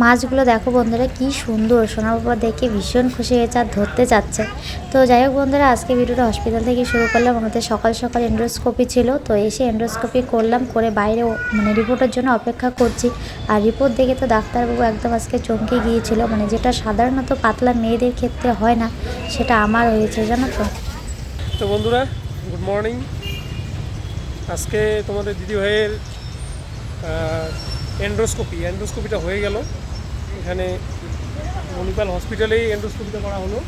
মাছগুলো দেখো বন্ধুরা, কি সুন্দর। সোনা বাবা দেখে ভীষণ খুশি হয়েছে আর ধরতে যাচ্ছে। তো যাই হোক বন্ধুরা, আজকে ভিডিওটা হসপিটাল থেকে শুরু করলাম। আমাদের সকাল সকাল এন্ডোস্কোপি ছিল। তো এসে এন্ডোস্কোপি করলাম, করে বাইরে মানে রিপোর্টের জন্য অপেক্ষা করছি। আর রিপোর্ট দেখে তো ডাক্তারবাবু একদম আজকে চমকে গিয়েছিল। মানে যেটা সাধারণত পাতলা মেয়েদের ক্ষেত্রে হয় না, সেটা আমার হয়েছে, জানো তো। তো বন্ধুরা গুড মর্নিং আজকে তোমাদের দিদি ভাইয়ের এন্ডোস্কোপি এন্ডোস্কোপিটা হয়ে গেল। এখানে মণিপাল হসপিটালেই এন্ডোস্কোপিটা করা হলো।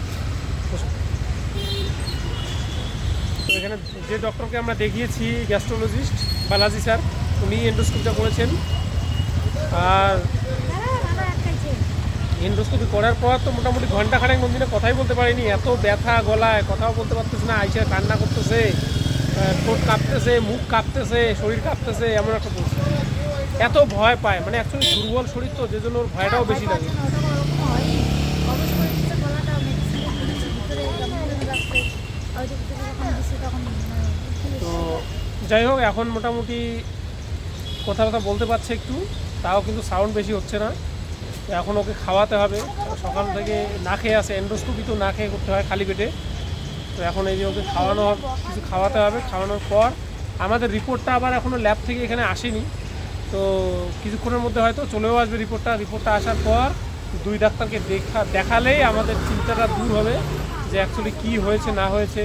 তো এখানে যে ডক্টরকে আমরা দেখিয়েছি গ্যাস্ট্রোলজিস্ট বালাজি স্যার উনি এন্ডোস্কোপিটা করেছেন। আর এন্ডোস্কোপি করার পর তো মোটামুটি ঘণ্টা খানেক মন্দিরে কথাই বলতে পারিনি। এত ব্যথা গলায়, কথাও বলতে পারতেছে না আইসা কান্না করতেছে ঠোঁট কাঁপতেছে, মুখ কাঁপতেছে, শরীর কাঁপতেছে, এমন একটা এত ভয় পায় মানে অ্যাকচুয়ালি দুর্বল শরীর তো যে জন্য ওর ভয়টাও বেশি লাগে। তো যাই হোক এখন মোটামুটি কথা কথা বলতে পারছে একটু তাও কিন্তু সাউন্ড বেশি হচ্ছে না। এখন ওকে খাওয়াতে হবে সকাল থেকে না খেয়ে আসে এন্ডোস্কোপি তো না খেয়ে করতে হয় খালি পেটে। তো এখন এই যে ওকে খাওয়ানো কিছু খাওয়াতে হবে খাওয়ানোর পর আমাদের রিপোর্টটা আবার এখনও ল্যাব থেকে এখানে আসেনি। তো কিছুক্ষণের মধ্যে হয়তো চলেও আসবে রিপোর্টটা। রিপোর্টটা আসার পর দুই ডাক্তারকে দেখা, দেখালেই আমাদের চিন্তাটা দূর হবে যে অ্যাকচুয়ালি কী হয়েছে, না হয়েছে।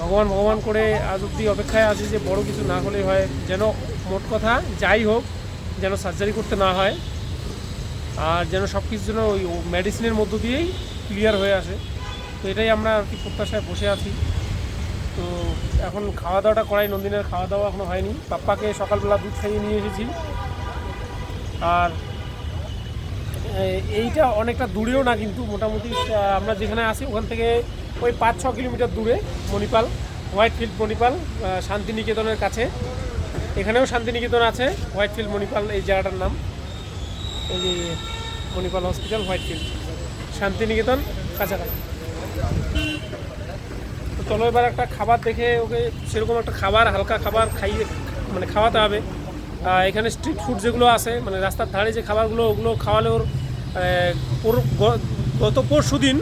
ভগবান ভগবান করে আজ অব্দি অপেক্ষায় আছি যে বড় কিছু না হলেই হয়। যেন মোট কথা যাই হোক, যেন সার্জারি করতে না হয় আর যেন সব কিছু যেন ওই মেডিসিনের মধ্য দিয়েই ক্লিয়ার হয়ে আসে। তো এটাই আমরা আর কি প্রত্যাশায় বসে আছি। তো এখন খাওয়া দাওয়াটা করাই, নন্দিনের খাওয়া দাওয়া এখনও হয়নি। পাপ্পাকে সকালবেলা দুধ খাইয়ে নিয়ে এসেছি। আর এইটা অনেকটা দূরেও না কিন্তু মোটামুটি আমরা যেখানে আসি ওখান থেকে ওই পাঁচ ছ কিলোমিটার দূরে, মণিপাল হোয়াইটফিল্ড মণিপাল শান্তিনিকেতনের কাছে। এখানেও শান্তিনিকেতন আছে হোয়াইটফিল্ড মণিপাল, এই জায়গাটার নাম। এই যে মণিপাল হসপিটাল হোয়াইটফিল্ড শান্তিনিকেতন, কাছাকাছি। চলো এবার একটা খাবার দেখে ওকে সেরকম একটা খাবার, হালকা খাবার খাইয়ে মানে খাওয়াতে হবে। এখানে স্ট্রিট ফুড যেগুলো আছে মানে রাস্তার ধারে যে খাবারগুলো, ওগুলো খাওয়ালে ওর ওর গত পরশু দিন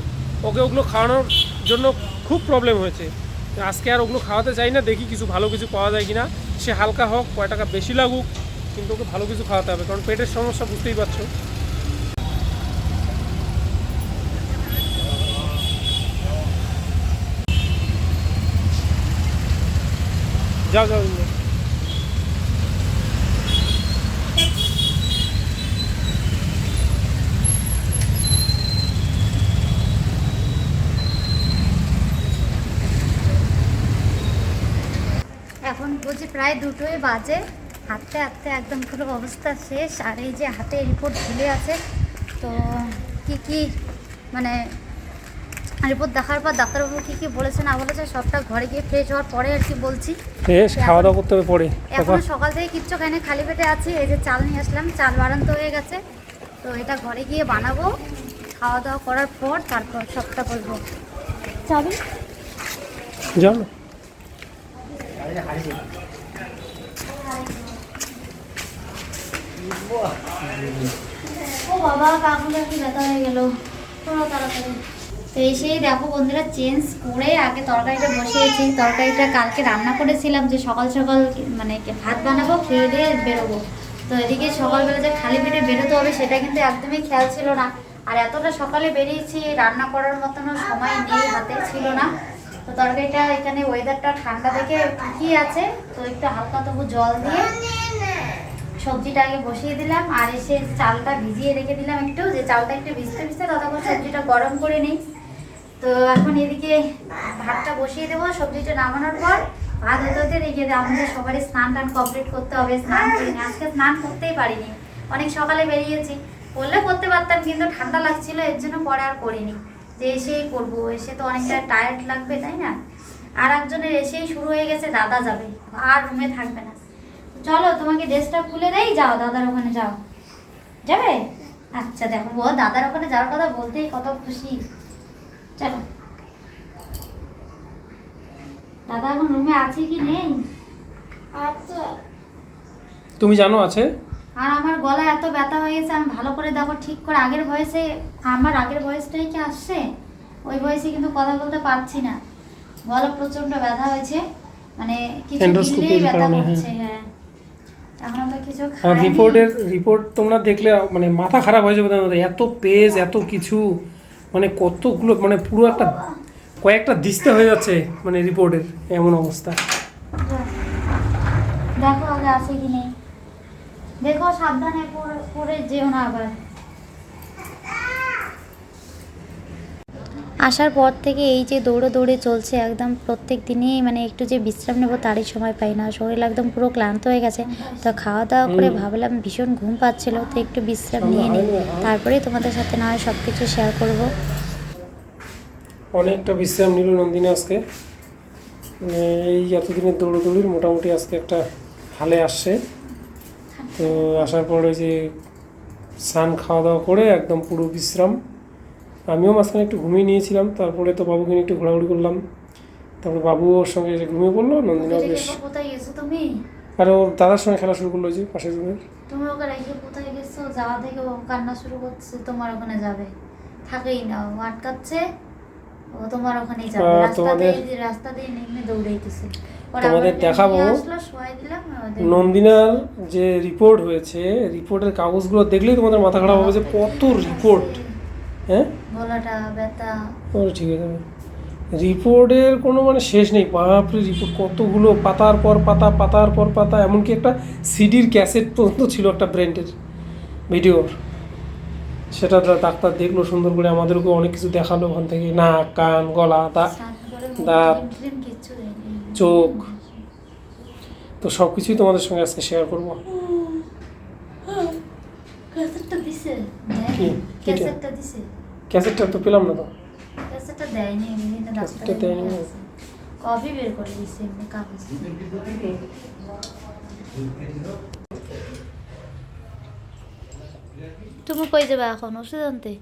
ওকে ওগুলো খাওয়ানোর জন্য খুব প্রবলেম হয়েছে। আজকে আর ওগুলো খাওয়াতে চাই না, দেখি কিছু ভালো কিছু পাওয়া যায় কিনা। সে হালকা হোক, কয় টাকা বেশি লাগুক, কিন্তু ওকে ভালো কিছু খাওয়াতে হবে, কারণ পেটের সমস্যা, বুঝতেই পারছ। এখন বলছি প্রায় দুটোই বাজে। হাঁটতে হাঁটতে একদম পুরো অবস্থা শেষ। আর এই যে হাতে রিপোর্ট ঝুলে আছে, তো কি কি মানে রিপোর্ট দেখার পর ডাক্তারবাবু কী কী বলেছে না বলেছে সবটা ঘরে গিয়ে ফ্রেশ হওয়ার পরে আর কি বলছি। বেশ খাওয়া দাওয়া করতে হবে পরে। এখনও সকাল থেকে কিচ্ছু খাইনি খালি পেটে আছি এই যে চাল নিয়ে আসলাম চাল বাড়ান্ত হয়ে গেছে। তো এটা ঘরে গিয়ে বানাবো খাওয়া দাওয়া করার পর তারপর সবটা বলব। চাবি যাও। ও বাবা কাকুলে কি ব্যথা হয়ে গেল? পুরো তাড়াতাড়ি। তো এসেই দেখো বন্ধুরা চেঞ্জ করে আগে তরকারিটা বসিয়েছি। তরকারিটা কালকে রান্না করেছিলাম যে সকাল সকাল মানে ভাত বানাবো, খেয়ে দিয়ে বেরোবো। তো এদিকে সকালবেলা যে খালি পেটে বেরোতে হবে, সেটা কিন্তু একদমই খেয়াল ছিল না। আর এতটা সকালে বেরিয়েছি, রান্না করার মতনও সময় নেই, হাতে ছিল না। তো তরকারিটা এখানে ওয়েদারটা ঠান্ডা দেখে কি আছে। তো একটু হালকা তবু জল দিয়ে সবজিটা আগে বসিয়ে দিলাম। আর এসে চালটা ভিজিয়ে রেখে দিলাম একটু। যে চালটা একটু ভিজতে ভিজতে ততক্ষণ সবজিটা গরম করে নিই। তো এখন এদিকে ভাতটা বসিয়ে দেবো, সবজিটা নামানোর পর ভাত হতে হতে আমাদের সবারই স্নান টান কমপ্লিট করতে হবে, স্নান করিনি। আজকে স্নান করতেই পারিনি। অনেক সকালে বেরিয়েছি। করলে করতে পারতাম, কিন্তু ঠান্ডা লাগছিল, এর জন্য পরে আর করিনি। যে এসেই করব, এসে তো অনেকটা টায়ার্ড লাগবে, তাই না? আর একজনের এসেই শুরু হয়ে গেছে, দাদা যাবে। আর রুমে থাকবে না। চলো, তোমাকে ড্রেসটা খুলে দেই, যাও, দাদার ওখানে যাও। যাবে? আচ্ছা দেখো, ও দাদার ওখানে যাওয়ার কথা বলতেই কত খুশি। চলো। দাদা এখন রুমে আছে কি নেই? তুমি জানো আছে? আর আমার গলা এত ব্যথা হয়ে গেছে আমি ভালো করে দেখো ঠিক করে। আগের বয়সে আমার আগের বয়সটাই কি আসছে? ওই বয়সে কিন্তু কথা বলতে পারছি না। গলা প্রচণ্ড ব্যথা হয়েছে। মানে কিছু দিলেই ব্যথা কারণে, করছে হ্যাঁ। এখন তো কিছু রিপোর্টের রিপোর্ট তোমরা দেখলে মানে মাথা খারাপ হয়ে যাবে তোমাদের এত পেজ এত কিছু। মানে কতগুলো মানে পুরো একটা, কয়েকটা দিস্তে হয়ে যাচ্ছে মানে রিপোর্টের এমন অবস্থা। দেখো আগে আছে কি নেই। দেখো সাবধানে পরে- যেও না আবার। আসার পর থেকে এই যে দৌড়ে দৌড়ে চলছে একদম প্রত্যেক দিনই মানে একটু যে বিশ্রাম নেব তারই সময় পাই না। শরীর একদম পুরো ক্লান্ত হয়ে গেছে। তো খাওয়া দাওয়া করে ভাবলাম ভীষণ ঘুম পাচ্ছিল তো একটু বিশ্রাম নিয়ে নিই। তারপরে তোমাদের সাথে না হয় সব কিছু শেয়ার করব। অনেকটা বিশ্রাম নিল নন্দিনী আজকে। মানে এই এতদিনের দৌড়োদৌড়ির মোটামুটি আজকে একটা হালে আসছে। তো আসার পর ওই যে স্নান খাওয়া দাওয়া করে একদম পুরো বিশ্রাম। আমিও মাঝখানে একটু ঘুমিয়ে নিয়েছিলাম তারপরে তো বাবুকে নিয়ে একটু ঘোরাঘুরি করলাম। তারপরে বাবু ওর সঙ্গে এসে ঘুমিয়ে পড়ল নন্দিনীও বেশ কোথায় গেছো তুমি? আর ওর দাদার সঙ্গে খেলা শুরু করল যে পাশের রুমের। তুমি ওকে রেখে কোথায় গেছো? যাওয়া থেকে ও কান্না শুরু করছে তোমার ওখানে যাবে। থাকেই না ও আটকাচ্ছে ও তোমার ওখানেই যাবে। রাস্তা দিয়ে রাস্তা দিয়ে নেমে দৌড়াইতেছে। তোমাদের দেখাবো। নন্দিনার যে রিপোর্ট হয়েছে রিপোর্টের কাগজগুলো দেখলেই তোমাদের মাথা খারাপ হবে যে কত রিপোর্ট হ্যাঁ? গলাটা ব্যথা। ও ঠিক আছে। রিপোর্টের কোনো মানে শেষ নেই। বাপরে রিপোর্ট কতগুলো পাতার পর পাতা পাতার পর পাতা এমনকি একটা সিডির ক্যাসেট পর্যন্ত ছিল একটা ব্র্যান্ডের ভিডিওর। সেটা ডাক্তার দেখল সুন্দর করে আমাদেরকে অনেক কিছু দেখাল ওখান থেকে। নাক কান গলা দাঁত, দেয়নি। চোখ। তো সব কিছুই তোমাদের সঙ্গে আজকে শেয়ার করব। ক্যাসেটটা দিছে? কিটা? ক্যাসেটটা দিছে। ক্যাসেটটা তো পেলাম না তো। ক্যাসেটটা দেয়নি বিভিন্ন ক্যাসেটটা দেয়নি? কপি বের করে দিছে এমনি কাগজ। তুমি কই যাবে এখন ওষুধ আনতে?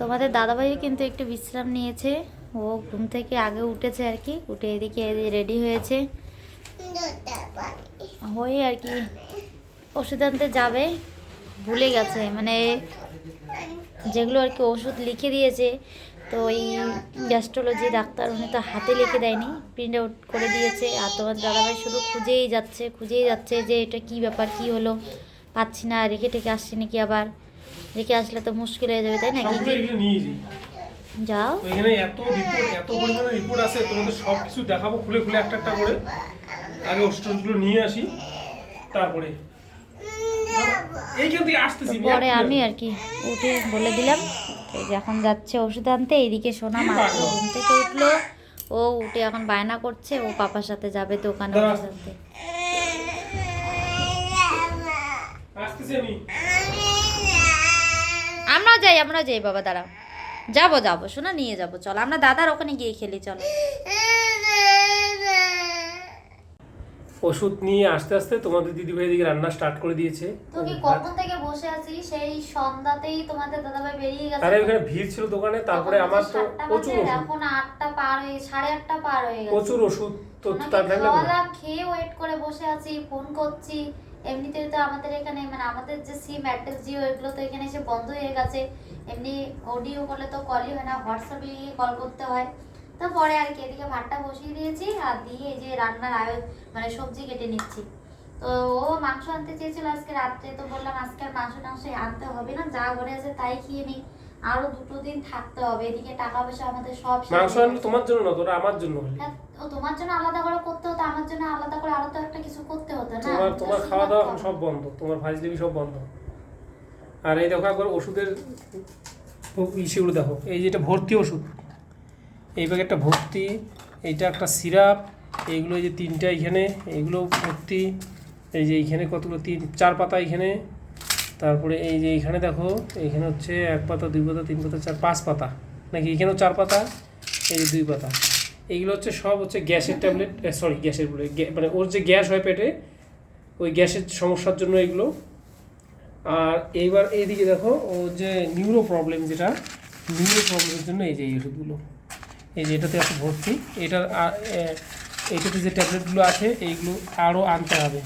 তোমাদের দাদাভাইও কিন্তু একটু বিশ্রাম নিয়েছে। ও ঘুম থেকে আগে উঠেছে আর কি উঠে এদিকে রেডি হয়েছে। হয়ে আর কি ওষুধ আনতে যাবে। ভুলে গেছে মানে যেগুলো আর কি ওষুধ লিখে দিয়েছে। তো ওই গ্যাস্ট্রোলজি ডাক্তার উনি তো হাতে লিখে দেয়নি প্রিন্ট আউট করে দিয়েছে। আর তোমার দাদাভাই শুধু খুঁজেই যাচ্ছে খুঁজেই যাচ্ছে যে এটা কি ব্যাপার কি হলো? পাচ্ছি না রেখে টেকে আসছি নাকি আবার? রেখে আসলে তো মুশকিল হয়ে যাবে তাই না যাও। এখানে এত রিপোর্ট এত পরিমাণে রিপোর্ট আছে তোমাদের সব কিছু দেখাবো খুলে খুলে একটা একটা করে। আগে ওষুধগুলো নিয়ে আসি তারপরে পরে আমি আর কি উঠে বলে দিলাম এই যে এখন যাচ্ছে ওষুধ আনতে এইদিকে সোনা মাত্র ঘুম থেকে উঠল ও উঠে এখন বায়না করছে ও পাপার সাথে যাবে দোকানে ওষুধ আনতে। আমরাও যাই আমরাও যাই বাবা দাঁড়াও। যাব যাব শোনা নিয়ে যাব চলো আমরা দাদার ওখানে গিয়ে খেলি চলো। ওষুধ নিয়ে আস্তে আস্তে তোমাদের দিদিভাই দিকে রান্না স্টার্ট করে দিয়েছে। তুমি কখন থেকে বসে আছি সেই সন্ধ্যাতেই তোমাদের দাদাভাই বেরিয়ে গেছে। আরে ওখানে ভিড় ছিল দোকানে তারপরে আমার তো প্রচুর ওষুধ। এখন আটটা পার হয়ে সাড়ে আটটা পার হয়ে গেছে। প্রচুর ওষুধ তো তার টাইম লাগবে খেয়ে ওয়েট করে বসে আছি ফোন করছি। এমনিতেই তো আমাদের এখানে মানে আমাদের যে সিম এয়ারটেল জিও এগুলো তো এখানে এসে বন্ধ হয়ে গেছে। এমনি অডিও করলে তো কলই হয় না হোয়াটসঅ্যাপে গিয়ে কল করতে হয়। তো পরে আর কি এদিকে ভাতটা বসিয়ে দিয়েছি আর দিয়ে এই যে রান্নার আয় মানে সবজি কেটে নিচ্ছি। তো ও মাংস আনতে চেয়েছিল আজকে রাত্রে তো বললাম আজকে আর মাংস টাংস আনতে হবে না যা ঘরে আছে তাই খেয়ে নিই আরও দুটো দিন থাকতে হবে এদিকে টাকা পয়সা আমাদের সব মাংস আনলে তোমার জন্য না তোরা আমার জন্য হ্যাঁ, ও তোমার জন্য আলাদা করে করতে হতো আমার জন্য আলাদা করে আরও তো একটা কিছু করতে হতো না। তোমার তোমার খাওয়া দাওয়া সব বন্ধ তোমার ভাজলিবি সব বন্ধ। আর এই দেখো একবার ওষুধের ইসেগুলো দেখো এই যেটা ভর্তি ওষুধ। এই একটা ভর্তি, এইটা একটা সিরাপ, এইগুলো এই যে তিনটা এখানে, এইগুলো ভর্তি, এই যে এইখানে কতগুলো, তিন, চার পাতা এখানে, তারপরে এই যে এইখানে দেখো এইখানে হচ্ছে এক পাতা, দুই পাতা, তিন পাতা, চার, পাঁচ পাতা, নাকি এখানেও চার পাতা, এই যে দুই পাতা। এইগুলো হচ্ছে সব হচ্ছে গ্যাসের ট্যাবলেট সরি, গ্যাসের বলে মানে ওর যে গ্যাস হয় পেটে, ওই গ্যাসের সমস্যার জন্য এগুলো। আর এইবার এইদিকে দেখো ও যে নিউরো প্রবলেম যেটা নিউরো প্রবলেমের জন্য এই যে এই ওষুধগুলো। এই যে এটাতে আছে ভর্তি, এটার আ- এ- এইটাতে যে ট্যাবলেটগুলো আছে, এইগুলো আরও আনতে হবে।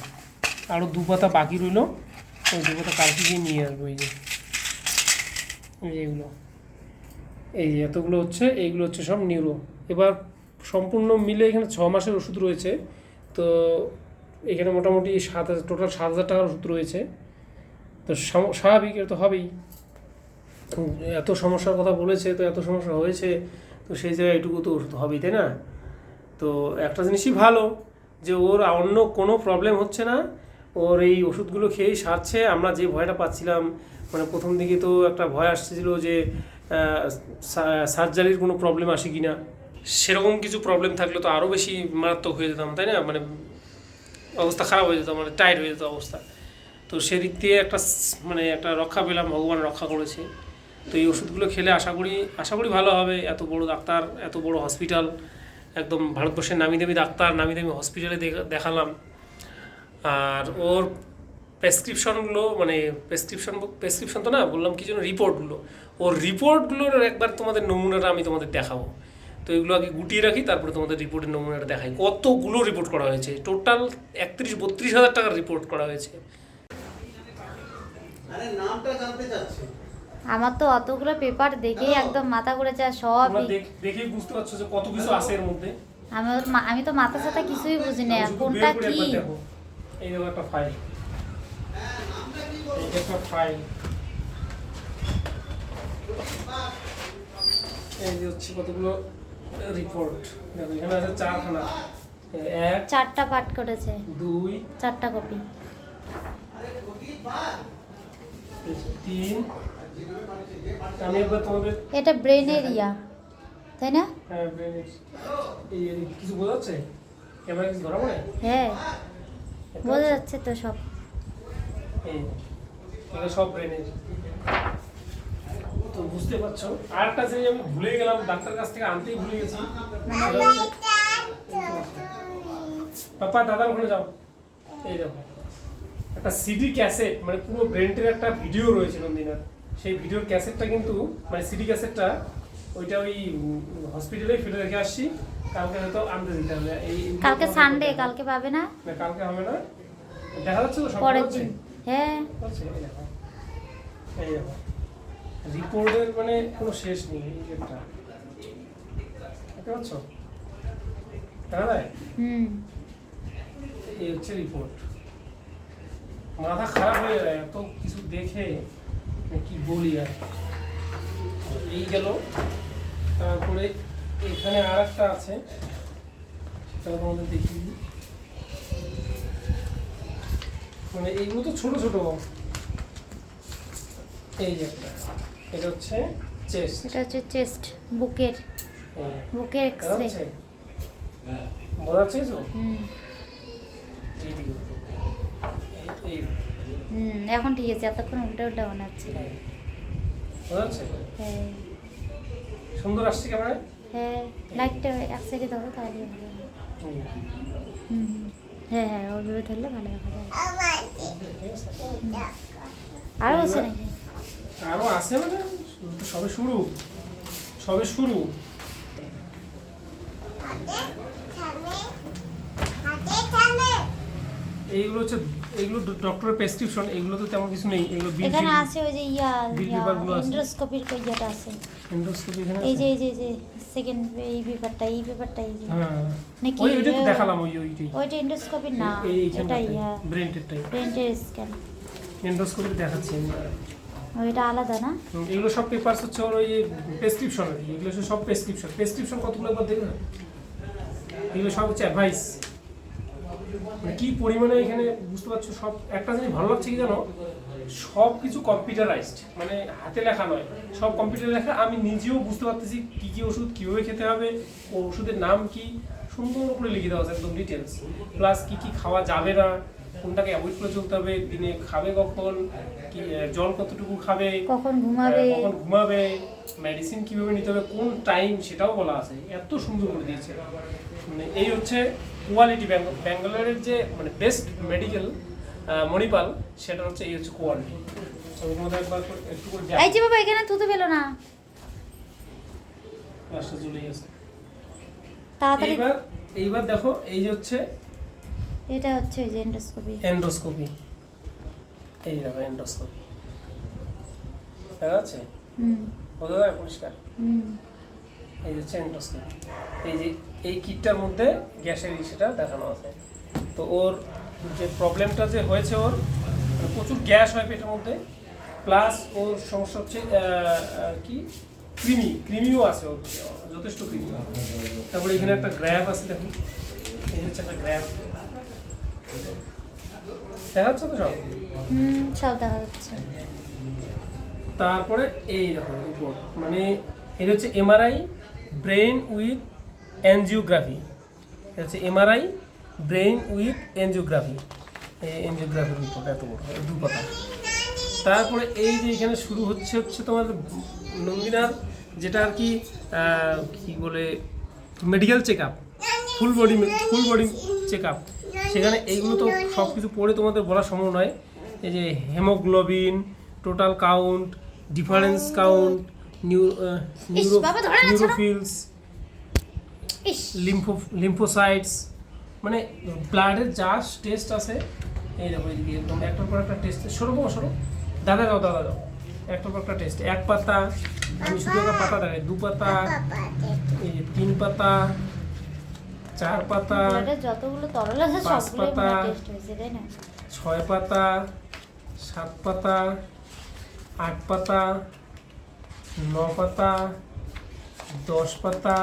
আরও দু পাতা বাকি রইল, ওই দু পাতা কালকে গিয়ে নিয়ে আসব এই যে। এই যে এগুলো। এই যে এতগুলো হচ্ছে, এইগুলো হচ্ছে সব নিউরো। এবার সম্পূর্ণ মিলে এখানে ছ মাসের ওষুধ রয়েছে, তো এখানে মোটামুটি সাত হাজার, টোটাল সাত হাজার টাকার ওষুধ রয়েছে। তো স্বাভাবিক, এটা তো হবেই। এত সমস্যার কথা বলেছে, তো এত সমস্যা হয়েছে তো সেই জায়গায় এটুকু তো ওষুধ হবেই, তাই না? তো একটা জিনিসই ভালো যে ওর অন্য কোনো প্রবলেম হচ্ছে না। ওর এই ওষুধগুলো খেয়েই সারছে। আমরা যে ভয়টা পাচ্ছিলাম মানে প্রথম দিকে তো একটা ভয় আসছিল যে সার্জারির কোনো প্রবলেম আসে কি না সেরকম কিছু প্রবলেম থাকলে তো আরও বেশি মারাত্মক হয়ে যেতাম, তাই না? মানে অবস্থা খারাপ হয়ে যেত মানে টাইট হয়ে যেত অবস্থা। তো সেদিক দিয়ে একটা মানে একটা রক্ষা পেলাম, ভগবান রক্ষা করেছে। তো এই ওষুধগুলো খেলে আশা করি আশা করি ভালো হবে। এত বড় ডাক্তার, এত বড় হসপিটাল একদম ভারতবর্ষের নামি দামি ডাক্তার নামি দামি হসপিটালে দেখালাম। আর ওর প্রেসক্রিপশনগুলো মানে প্রেসক্রিপশন প্রেসক্রিপশন তো না, বললাম কি জন্য রিপোর্টগুলো ওর রিপোর্টগুলোর একবার তোমাদের নমুনাটা আমি তোমাদের দেখাবো। তো এগুলো আগে গুটিয়ে রাখি, তারপরে তোমাদের রিপোর্টের নমুনাটা দেখাই। কতগুলো রিপোর্ট করা হয়েছে? টোটাল একত্রিশ, বত্রিশ হাজার টাকার রিপোর্ট করা হয়েছে। আরে নামটা জানতে চাচ্ছি। আমার তো অতগুলো পেপার দেখেই একদম মাথা ঘুরে যায় সব দেখ- দেখেই বুঝতে পারছ যে কত কিছু আছে এর মধ্যে। আমি আমি তো মাথা সাথা কিছুই বুঝি না কোনটা কি? এই দেখো একটা ফাইল এই একটা ফাইল এই যে হচ্ছে কতগুলো রিপোর্ট দেখো এখানে আছে চারখানা। এক চারটা পাঠ করেছে। দুই চারটা কপি তিন এটা ব্রেনের ইয়া তাই না? হ্যাঁ, এই কিছু বোঝা যাচ্ছে? ক্যামেরা কিছু ধরা পড়ে? হ্যাঁ বোঝা যাচ্ছে তো সব। এগুলো সব ব্রেনের তো বুঝতে পারছ? আর একটা জিনিস আমি ভুলে গেলাম ডাক্তার কাছ থেকে আনতেই ভুলে গেছি। পাপা দাদার ওখানে যাও। এই দেখো। একটা সিডি ক্যাসেট মানে পুরো ব্রেন্টের একটা ভিডিও রয়েছে নন্দিনার। সেই ভিডিওর ক্যাসেটটা কিন্তু মানে সিডি ক্যাসেটটা ওইটা ওই হসপিটালেই ফেলে রেখে আসছি। কালকে হয়তো আনতে দিতে হবে। এই কালকে সানডে কালকে পাবে না? না কালকে হবে না। দেখা যাচ্ছে তো সব পরের দিন। হ্যাঁ। হচ্ছে, এই দেখো। রিপোর্টের মানে কোনো শেষ নেই এই একটা দেখতে পাচ্ছ? হুম। এই হচ্ছে রিপোর্ট মাথা খারাপ হয়ে যায় এত কিছু দেখে। কি বলি আর? এই গেল। তারপরে এখানে আর একটা আছে। সেটা তোমাদের দেখি মানে এইগুলো তো ছোট ছোট। এই যে একটা। এটা হচ্ছে চেস্ট। এটা হচ্ছে চেস্ট বুকের। বুকের এক্স রে বোঝা যাচ্ছে তো হুম। এইদিকে এই। হুম এখন ঠিক আছে এতক্ষণ উল্টা উল্টা বানাচ্ছে। বোঝা হ্যাঁ। সুন্দর আসছে ক্যামেরায়? হ্যাঁ লাইটটা এক সাইডে ধরো তাহলে হবে। হুম হুম। হ্যাঁ হ্যাঁ ওইভাবে ধরলে ভালো দেখা যায় আছে আরও আছে নাকি? আরও আছে মানে সবে শুরু। সবে শুরু। এইগুলো হচ্ছে এইগুলো ডক্টরের প্রেসক্রিপশন এগুলো তো তেমন কিছু নেই। এগুলো বিল এখানে আছে ওই যে ইয়া। এন্ডোস্কোপির ইয়েটা আছে। এন্ডোস্কোপি এখানে এই যে এই যে যে সেকেন্ড এই পেপারটা এই পেপারটা এই যে। হ্যাঁ। নাকি ওই ওইটা তো ইয়ে- দেখালাম ওই ওইটাই। ওইটা এন্ডোস্কোপির না এটা ইয়া। ব্রেনটেরটাই প্রিন্টের স্ক্যান এন্ডোস্কোপি দেখাচ্ছি। ওইটা আলাদা না? এগুলো সব পেপারস হচ্ছে ওই প্রেসক্রিপশন এগুলো সব প্রেসক্রিপশন প্রেসক্রিপশন কতগুলো একবার দেখবে এগুলো সব হচ্ছে অ্যাডভাইস মানে কি পরিমাণে এখানে বুঝতে পারছ? সব একটা জিনিস ভালো লাগছে কি জানো? সব কিছু কম্পিউটারাইজড মানে হাতে লেখা নয়। সব কম্পিউটারে লেখা আমি নিজেও বুঝতে পারতেছি কি কি ওষুধ কীভাবে খেতে হবে ও ওষুধের নাম কি সুন্দর করে লিখে দেওয়া আছে একদম ডিটেলস প্লাস কি কি খাওয়া যাবে না কোনটাকে অ্যাভয়েড করে চলতে হবে দিনে খাবে কখন কি জল কতটুকু খাবে কখন ঘুমাবে কখন ঘুমাবে। মেডিসিন কীভাবে নিতে হবে কোন টাইম সেটাও বলা আছে। এত সুন্দর করে দিয়েছে। মানে এই হচ্ছে কোয়ালিটি ব্যাঙ্গালোরের যে মানে বেস্ট মেডিকেল মণিপাল সেটা হচ্ছে এই হচ্ছে কোয়ালিটি এই যে বাবা এখানে থুতু পেল না। তাড়াতাড়ি এইবার এইবার দেখো এই যে হচ্ছে এটা হচ্ছে ওই যে এন্ডোস্কোপি এন্ডোস্কোপি এই দেখো এন্ডোস্কোপি দেখা যাচ্ছে? হুম। বোঝা যায় পরিষ্কার? হুম। এই যে হচ্ছে এন্ডোস্কোপি এই যে এই কিটটার মধ্যে গ্যাসের ইসেটা দেখানো আছে। তো ওর যে প্রবলেমটা যে হয়েছে ওর মানে প্রচুর গ্যাস হয় পেটের মধ্যে প্লাস ওর সমস্যা হচ্ছে কি? ক্রিমি ক্রিমিও আছে ওর যথেষ্ট ক্রিমি তারপরে এখানে একটা গ্র্যাব আছে দেখুন। এই হচ্ছে একটা গ্র্যাব দেখা যাচ্ছে তো সব? সব দেখা যাচ্ছে। তারপরে এই দেখো মানে এটা হচ্ছে এমআরআই ব্রেন উইথ এনজিওগ্রাফি হচ্ছে এমআরআই ব্রেন উইথ এনজিওগ্রাফি এই এনজিওগ্রাফির রিপোর্ট এত বড় দু কথা তারপরে এই যে এখানে শুরু হচ্ছে হচ্ছে তোমার নন্দিনার যেটা আর কি কি বলে medical check up full body full body check up সেখানে এইগুলো তো সব কিছু পড়ে তোমাদের বলা সম্ভব নয়। এই যে haemoglobin total count difference count new. Neutrophils লিম্ফো lymphocytes মানে ব্লাডের যা টেস্ট আছে এই দেখো এদিকে একদম একটার পর একটা টেস্ট সরো বাবা, সরো। দাদা দাও দাদা দাও। একটার পর একটা টেস্ট এক পাতা আমি শুধু একটা পাতা দেখাই দু পাতা এই যে তিন পাতা চার পাতা যতগুলো তরল আছে পাঁচ পাতা। টেস্ট হয়েছে তাই না? ছয় পাতা সাত পাতা আট পাতা ন পাতা দশ পাতা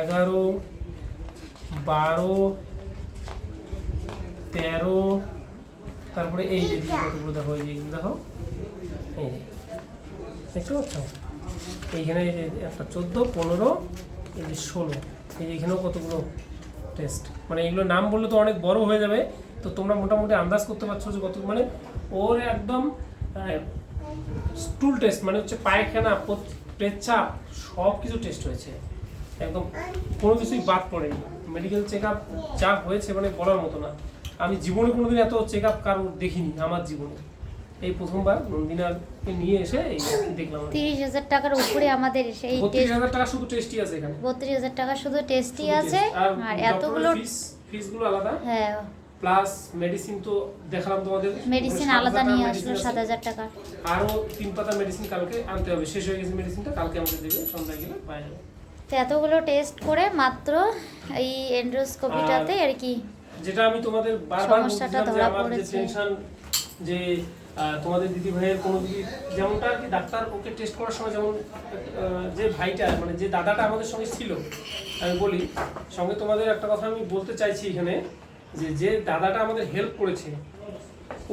এগারো, বারো, তেরো, তারপরে এই যে কতগুলো দেখো, এই দেখো, এই দেখতে পাচ্ছ? এইখানে এই যে একটা চোদ্দ, পনেরো, এই যে ষোলো, এই যে এখানেও কতগুলো টেস্ট মানে এগুলো নাম বললে তো অনেক বড় হয়ে যাবে। তো তোমরা মোটামুটি আন্দাজ করতে পারছ যে কত মানে ওর একদম স্টুল টেস্ট মানে হচ্ছে পায়খানা পেচ্ছাপ সব কিছু টেস্ট হয়েছে। একদম কোনো কিছুই বাদ পড়েনি। মেডিকেল চেক আপ যা হয়েছে মানে বলার মতো না। আমি জীবনে কোনোদিন এত চেক আপ কারোর দেখিনি আমার জীবনে। এই প্রথমবার নন্দিনাকে নিয়ে এসে এই দেখলাম তিরিশ হাজার টাকার উপরে আমাদের এই বত্রিশ হাজার টাকা শুধু টেস্টই আছে এখানে। বত্রিশ হাজার টাকা শুধু টেস্টই আছে আর এতগুলো ফিস ফিসগুলো আলাদা। হ্যাঁ। প্লাস মেডিসিন তো দেখালাম তোমাদের। মেডিসিন আলাদা নিয়ে আসলো সাত হাজার টাকা। আরও তিন পাতা মেডিসিন কালকে আনতে হবে। শেষ হয়ে গেছে মেডিসিনটা কালকে আমাদের দেবে। সন্ধ্যায় গেলে পাওয়া যাবে। তো এতগুলো টেস্ট করে মাত্র এই এন্ড্রোস্কোপিটাতে আর কি যেটা আমি তোমাদের বারবার সমস্যাটা ধরা পড়েছে। যে তোমাদের দিদি ভাইয়ের কোনো দিদি যেমনটা আর কি ডাক্তার ওকে টেস্ট করার সময় যেমন যে ভাইটা মানে যে দাদাটা আমাদের সঙ্গে ছিল আমি বলি সঙ্গে তোমাদের একটা কথা আমি বলতে চাইছি এখানে যে যে দাদাটা আমাদের হেল্প করেছে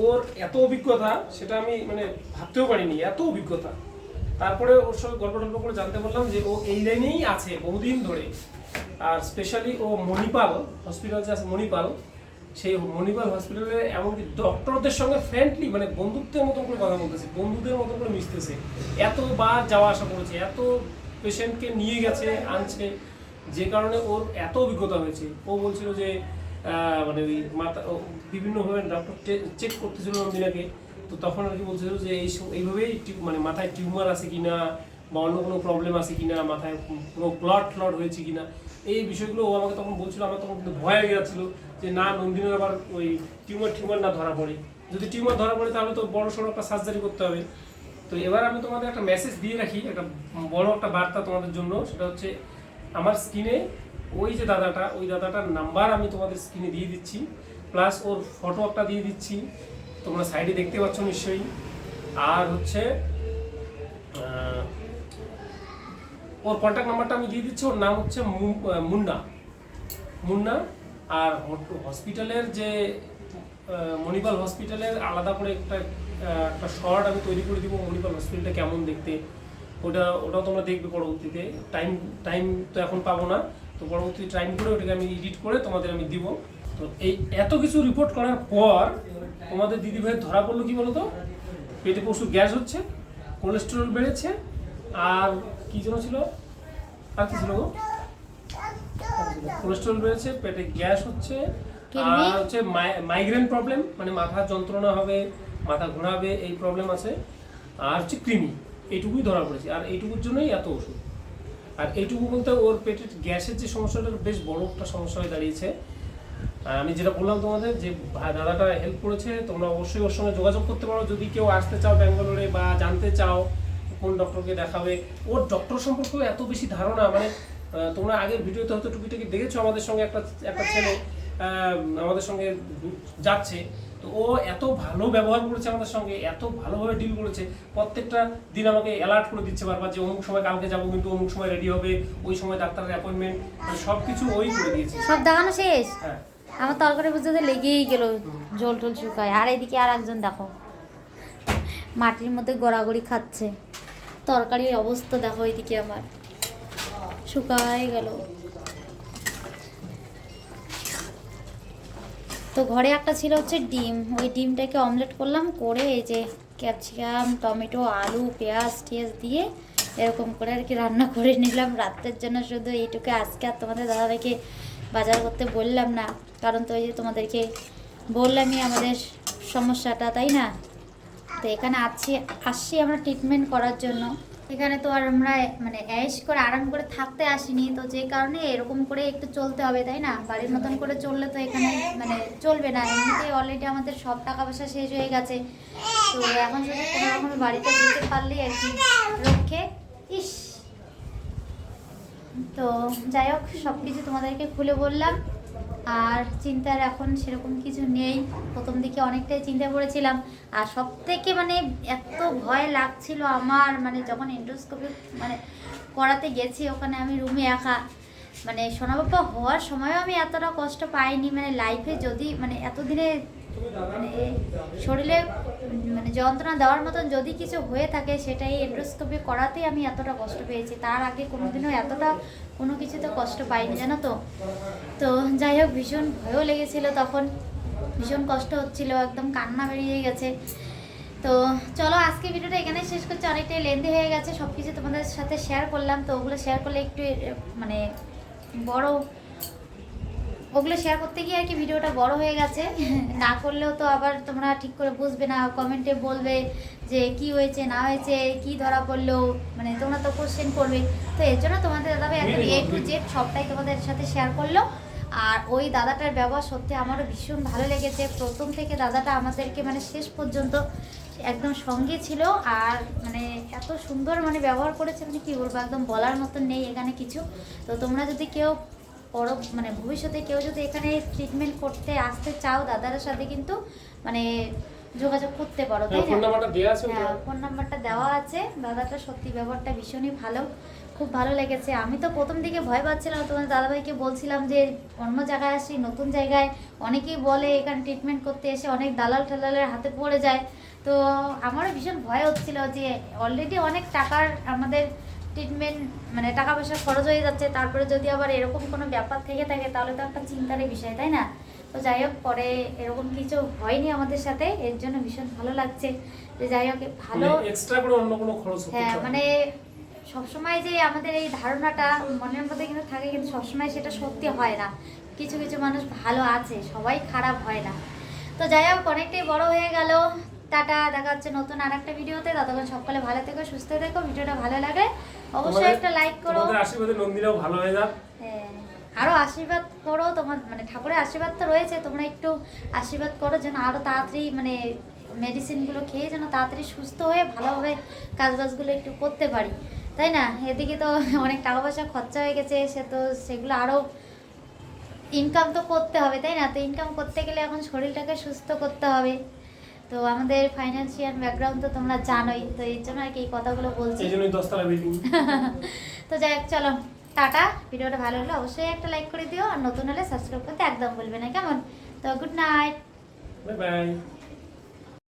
ওর এত অভিজ্ঞতা সেটা আমি মানে ভাবতেও পারিনি এত অভিজ্ঞতা তারপরে ওর সঙ্গে গল্প টল্প করে জানতে পারলাম যে ও এই লাইনেই আছে বহুদিন ধরে। আর স্পেশালি ও মণিপাল হসপিটাল যে আছে মণিপাল, সেই মণিপাল হসপিটালে এমনকি ডক্টরদের সঙ্গে ফ্রেন্ডলি মানে বন্ধুত্বের মতন করে কথা বলতেছে, বন্ধুদের মতন করে মিশতেছে। এতবার যাওয়া আসা করেছে, এত পেশেন্টকে নিয়ে গেছে, আনছে, যে কারণে ওর এত অভিজ্ঞতা হয়েছে। ও বলছিল যে মানে ওই মাথা বিভিন্নভাবে ডক্টর চেক করতেছিল নন্দিনাকে তো তখন আর কি বলছিল যে এই এইভাবেই মানে মাথায় টিউমার আছে কিনা বা অন্য কোনো প্রবলেম আছে কিনা, মাথায় কোনো ক্লট ফ্লট হয়েছে কিনা, এই বিষয়গুলো ও আমাকে তখন বলছিল, আমার তখন কিন্তু ভয় হয়ে যে না, নন্দিনের আবার ওই টিউমার টিউমার না ধরা পড়ে। যদি টিউমার ধরা পড়ে তাহলে তো বড় সড়ো একটা সার্জারি করতে হবে। তো এবার আমি তোমাদের একটা মেসেজ দিয়ে রাখি, একটা বড় একটা বার্তা তোমাদের জন্য, সেটা হচ্ছে আমার স্ক্রিনে ওই যে দাদাটা, ওই দাদাটার নাম্বার আমি তোমাদের স্ক্রিনে দিয়ে দিচ্ছি প্লাস ওর ফটো একটা দিয়ে দিচ্ছি। তোমরা সাইডে দেখতে পাচ্ছ নিশ্চয়ই। আর হচ্ছে ওর কন্ট্যাক্ট নাম্বারটা আমি দিয়ে দিচ্ছি, ওর নাম হচ্ছে মুন্না। মুন্না, আর হসপিটালের যে মণিপাল হসপিটালের আলাদা করে একটা একটা শর্ট আমি তৈরি করে দিব, মণিপাল হসপিটালটা কেমন দেখতে। ওটা, ওটাও তোমরা দেখবে পরবর্তীতে। টাইম টাইম তো এখন পাবো না, তো পরবর্তী টাইম করে ওটাকে আমি এডিট করে তোমাদের আমি দিব। তো এই এত কিছু রিপোর্ট করার পর তোমাদের দিদি ভাইয়ের ধরা পড়ল কি বলতো? পেটে প্রচুর গ্যাস হচ্ছে কোলেস্টেরল বেড়েছে আর কি যেন ছিল? আর কি ছিল গো? কোলেস্টেরল বেড়েছে পেটে গ্যাস হচ্ছে আর হচ্ছে মাইগ্রেন প্রবলেম মানে মাথার যন্ত্রণা হবে মাথা ঘোরাবে এই প্রবলেম আছে আর হচ্ছে কৃমি এইটুকুই ধরা পড়েছে আর এইটুকুর জন্যই এত ওষুধ। আর এইটুকু বলতে ওর পেটের গ্যাসের যে সমস্যাটা বেশ বড় একটা সমস্যা হয়ে দাঁড়িয়েছে। আর আমি যেটা বললাম তোমাদের যে দাদাটা হেল্প করেছে তোমরা অবশ্যই ওর সঙ্গে যোগাযোগ করতে পারো। যদি কেউ আসতে চাও ব্যাঙ্গালোরে বা জানতে চাও কোন ডক্টরকে দেখাবে ওর ডক্টর সম্পর্কেও এত বেশি ধারণা মানে তোমরা আগের ভিডিওতে হয়তো টুকিটাকি দেখেছ আমাদের সঙ্গে একটা একটা ছেলে আমাদের সঙ্গে যাচ্ছে। তো ও এত ভালো ব্যবহার করেছে আমাদের সঙ্গে এত ভালোভাবে ডিল করেছে। প্রত্যেকটা দিন আমাকে অ্যালার্ট করে দিচ্ছে বারবার যে অমুক সময় কালকে যাব কিন্তু অমুক সময় রেডি হবে ওই সময় ডাক্তারের অ্যাপয়েন্টমেন্ট সব কিছু ওই করে দিয়েছে। সব দেখানো শেষ? হ্যাঁ। আমার তরকারি বুঝতে লেগেই গেল জল টল শুকায়। আর এদিকে আর একজন দেখো, মাটির মধ্যে গড়াগড়ি খাচ্ছে। তরকারির অবস্থা দেখো এদিকে আমার। শুকায় গেল। তো ঘরে একটা ছিল হচ্ছে ডিম। ওই ডিমটাকে অমলেট করলাম, করে এই যে ক্যাপসিকাম, টমেটো, আলু, পেঁয়াজ, টিয়াজ দিয়ে এরকম করে আর কি রান্না করে নিলাম। রাত্রের জন্য শুধু এইটুকু। আজকে আর তোমাদের দাদাভাইকে বাজার করতে বললাম না। কারণ তো ওই যে তোমাদেরকে বললামই আমাদের সমস্যাটা, তাই না? তো এখানে আছি, আসছি আমরা ট্রিটমেন্ট করার জন্য। এখানে তো আর আমরা মানে অ্যাশ করে আরাম করে থাকতে আসিনি, তো যে কারণে এরকম করে একটু চলতে হবে, তাই না? বাড়ির মতন করে চললে তো এখানে মানে চলবে না। এমনিতেই অলরেডি আমাদের সব টাকা পয়সা শেষ হয়ে গেছে। তো এখন যদি কোনো রকম বাড়িতে যেতে পারলেই আর কি রক্ষে, ইস। তো যাই হোক সব কিছু তোমাদেরকে খুলে বললাম। আর চিন্তার এখন সেরকম কিছু নেই। প্রথম দিকে অনেকটাই চিন্তা করেছিলাম। আর সব থেকে মানে এত ভয় লাগছিল আমার মানে যখন এন্ডোস্কোপি মানে করাতে গেছি, ওখানে আমি রুমে একা মানে সোনাবাপ্পা হওয়ার সময়ও আমি এতটা কষ্ট পাইনি মানে লাইফে যদি মানে এতদিনে শরীরে মানে যন্ত্রণা দেওয়ার মতন যদি কিছু হয়ে থাকে, সেটাই এন্ডোস্কোপি করাতেই আমি এতটা কষ্ট পেয়েছি। তার আগে কোনোদিনও এতটা কোনো কিছুতে কষ্ট পাইনি, জানো তো? তো যাই হোক, ভীষণ ভয়ও লেগেছিল তখন। ভীষণ কষ্ট হচ্ছিল, একদম কান্না বেরিয়ে গেছে। তো চলো, আজকে ভিডিওটা এখানে শেষ করছি। অনেকটাই লেন্দি হয়ে গেছে। সব কিছু তোমাদের সাথে শেয়ার করলাম। তো ওগুলো শেয়ার করলে একটু মানে বড় ওগুলো শেয়ার করতে গিয়ে আর কি ভিডিওটা বড় হয়ে গেছে। না করলেও তো আবার তোমরা ঠিক করে বুঝবে না কমেন্টে বলবে যে কি হয়েছে না হয়েছে কি ধরা পড়ল মানে তোমরা তো কোশ্চেন করবে। তো এর জন্য তোমাদের দাদা একদম এ টু জেড সবটাই তোমাদের সাথে শেয়ার করল। আর ওই দাদাটার ব্যবহার সত্যি আমারও ভীষণ ভালো লেগেছে। প্রথম থেকে দাদাটা আমাদেরকে মানে শেষ পর্যন্ত একদম সঙ্গে ছিল। আর মানে এত সুন্দর মানে ব্যবহার করেছে মানে কি বলব একদম বলার মতন নেই এখানে কিছু। তো তোমরা যদি কেউ পর মানে ভবিষ্যতে কেউ যদি এখানে ট্রিটমেন্ট করতে আসতে চাও দাদার সাথে কিন্তু মানে যোগাযোগ করতে পারো তাই ফোন না? নাম্বারটা দেওয়া আছে হ্যাঁ ফোন নাম্বারটা দেওয়া আছে। দাদাটা সত্যি ব্যবহারটা ভীষণই ভালো। খুব ভালো লেগেছে। আমি তো প্রথম দিকে ভয় পাচ্ছিলাম তোমার দাদাভাইকে বলছিলাম যে অন্য জায়গায় আসি নতুন জায়গায়। অনেকেই বলে এখানে ট্রিটমেন্ট করতে এসে অনেক দালাল টালালের হাতে পড়ে যায়। তো আমারও ভীষণ ভয় হচ্ছিল যে অলরেডি অনেক টাকার আমাদের ট্রিটমেন্ট মানে টাকা পয়সা খরচ হয়ে যাচ্ছে তারপরে যদি আবার এরকম কোনো ব্যাপার থেকে থাকে তাহলে তো একটা চিন্তারই বিষয় তাই না? তো যাই হোক পরে এরকম কিছু হয়নি আমাদের সাথে এর জন্য ভীষণ ভালো লাগছে। যে যাই হোক ভালো এক্সট্রা করে অন্য কোনো খরচ হ্যাঁ মানে সবসময় যে আমাদের এই ধারণাটা মনের মধ্যে কিন্তু থাকে কিন্তু সবসময় সেটা সত্যি হয় না। কিছু কিছু মানুষ ভালো আছে সবাই খারাপ হয় না। তো যাই হোক অনেকটাই বড় হয়ে গেল। টাটা দেখা হচ্ছে নতুন আর একটা ভিডিওতে। ততক্ষণ সকলে ভালো থেকো সুস্থ থেকো ভিডিওটা ভালো লাগে। অবশ্যই একটা লাইক করো। তোমাদের আশীর্বাদে নন্দিনীও ভালো হয়ে যাক। হ্যাঁ, আরও আশীর্বাদ করো তোমার মানে ঠাকুরের আশীর্বাদ তো রয়েছে তোমরা একটু আশীর্বাদ করো যেন আরও তাড়াতাড়ি মানে মেডিসিনগুলো খেয়ে যেন তাড়াতাড়ি সুস্থ হয়ে ভালোভাবে কাজবাজগুলো একটু করতে পারি। তাই না? এদিকে তো অনেক টাকা পয়সা খরচা হয়ে গেছে সে তো সেগুলো আরও ইনকাম তো করতে হবে তাই না? তো ইনকাম করতে গেলে এখন শরীরটাকে সুস্থ করতে হবে। তো আমাদের ফাইন্যান্সিয়াল ব্যাকগ্রাউন্ড তো তোমরা জানোই তো এর জন্য আর কি এই কথাগুলো বলছি। এই জন্যই দশতলা বিল্ডিং তো যাই হোক চলো টাটা। ভিডিওটা ভালো লাগলে অবশ্যই একটা লাইক করে দিও আর নতুন হলে সাবস্ক্রাইব করতে একদম বলবে না কেমন? তো গুড নাইট বাই বাই